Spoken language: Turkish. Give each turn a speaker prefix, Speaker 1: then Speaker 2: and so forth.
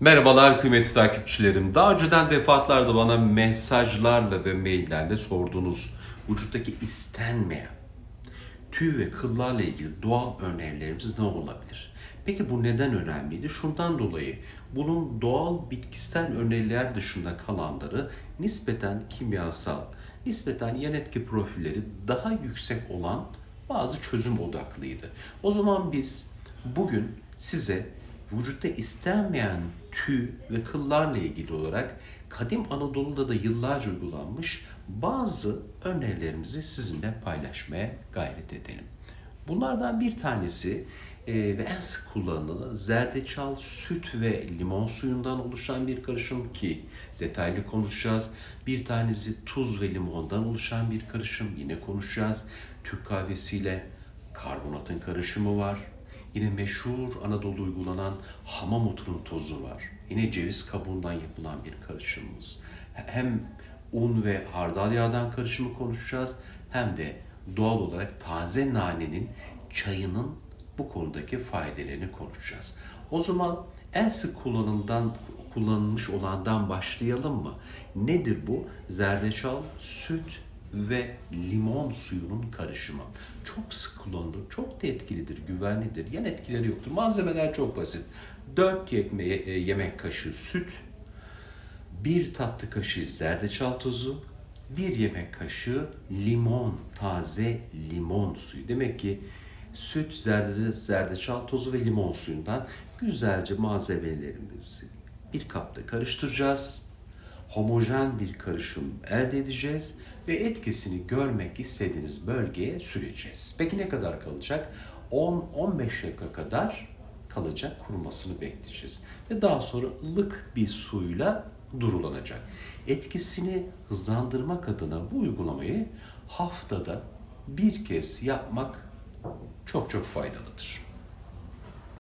Speaker 1: Merhabalar kıymetli takipçilerim. Daha önceden defaatlarda bana mesajlarla ve maillerle sorduğunuz vücuttaki istenmeyen tüy ve kıllarla ilgili doğal önerilerimiz ne olabilir? Peki bu neden önemliydi? Şundan dolayı bunun doğal bitkisel öneriler dışında kalanları nispeten kimyasal, nispeten yan etki profilleri daha yüksek olan bazı çözüm odaklıydı. O zaman biz bugün size vücutta istenmeyen tüy ve kıllarla ilgili olarak kadim Anadolu'da da yıllarca uygulanmış bazı önerilerimizi sizinle paylaşmaya gayret edelim. Bunlardan bir tanesi e, ve en sık kullanılan zerdeçal, süt ve limon suyundan oluşan bir karışım ki detaylı konuşacağız. Bir tanesi tuz ve limondan oluşan bir karışım yine konuşacağız. Türk kahvesiyle karbonatın karışımı var. Yine meşhur Anadolu uygulanan hamam otunun tozu var. Yine ceviz kabuğundan yapılan bir karışımımız. Hem un ve hardal yağdan karışımı konuşacağız hem de doğal olarak taze nanenin çayının bu konudaki faydalarını konuşacağız. O zaman en sık kullanılan kullanılmış olandan başlayalım mı? Nedir bu? Zerdeçal, süt ve limon suyunun karışımı. Çok sık kullanılır, çok da etkilidir, güvenlidir. Yan etkileri yoktur. Malzemeler çok basit. 4 yemek kaşığı süt, bir tatlı kaşığı zerdeçal tozu, bir yemek kaşığı limon, taze limon suyu. Demek ki süt, zerde, zerdeçal tozu ve limon suyundan güzelce malzemelerimizi bir kapta karıştıracağız. Homojen bir karışım elde edeceğiz ve etkisini görmek istediğiniz bölgeye süreceğiz. Peki ne kadar kalacak? 10-15 dakika kadar kalacak, kurumasını bekleyeceğiz. Ve daha sonra ılık bir suyla durulanacak. Etkisini hızlandırmak adına bu uygulamayı haftada bir kez yapmak çok çok faydalıdır.